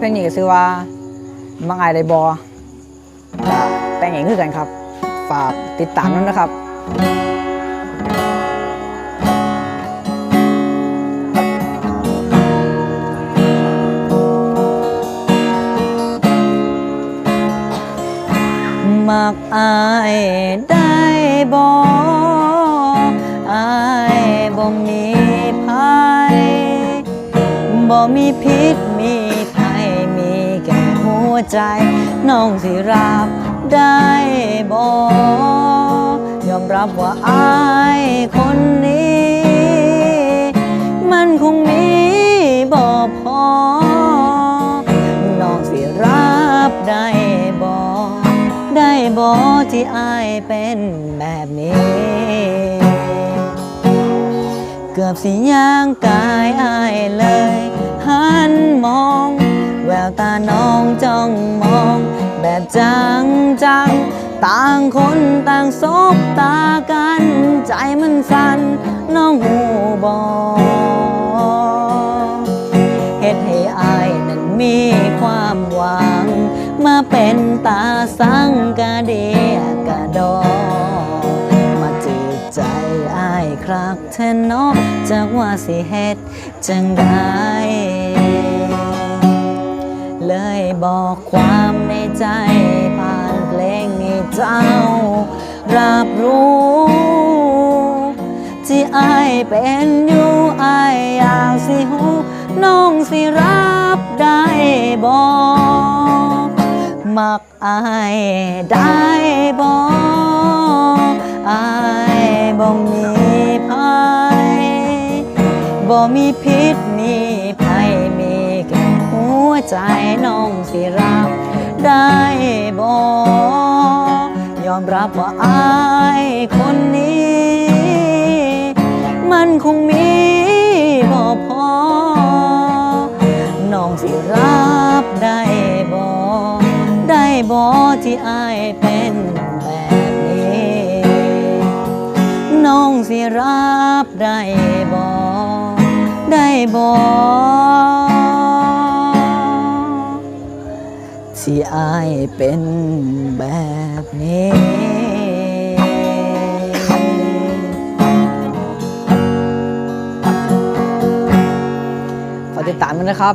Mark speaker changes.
Speaker 1: เพลงนี้ก็ชื่อว่ามังอได้บอแต่งเองคือกันครับ ฝากติดตามนั้นนะครับมักอายได้บ่อายบ่มีภัยบ่มีพิษมี ใจน้องสิรับได้บ่ยอมรับว่าอายคนนี้ มันคงมีบ่พอ น้องสิรับได้บ่ได้บ่ที่อายเป็นแบบนี้ เกือบสิย่างกายอายเลย หันมอง แววตาน้องจ้องมอง แบบจังจังต่างคนต่างซบตากัน ใจมันสั่นน้องหูบอเฮ็ดให้อายนั้นมีความหวัง มาเป็นตาสังกะเดียกะดอ มาจืดใจอายครักแทนเนาะจากว่าสิเฮ็ดจังได้ เลยบอกความในใจ ผ่านเพลงให้เจ้า รับรู้ ที่อายเป็นอยู่อายอยากสิหูน้องสิรับได้บอกมักอายได้บอกอายบ่มีภัยบ่มีพิษนี่ ใจน้องสิรับได้บอกยอมรับว่าอายคนนี้ มันคงมีบ่พอ น้องสิรับได้บ่ได้บ่ที่อายเป็นแบบนี้ น้องสิรับได้บ่ได้บ่ ที่อายเป็นแบบนี้ ฝากติดตามกันนะครับ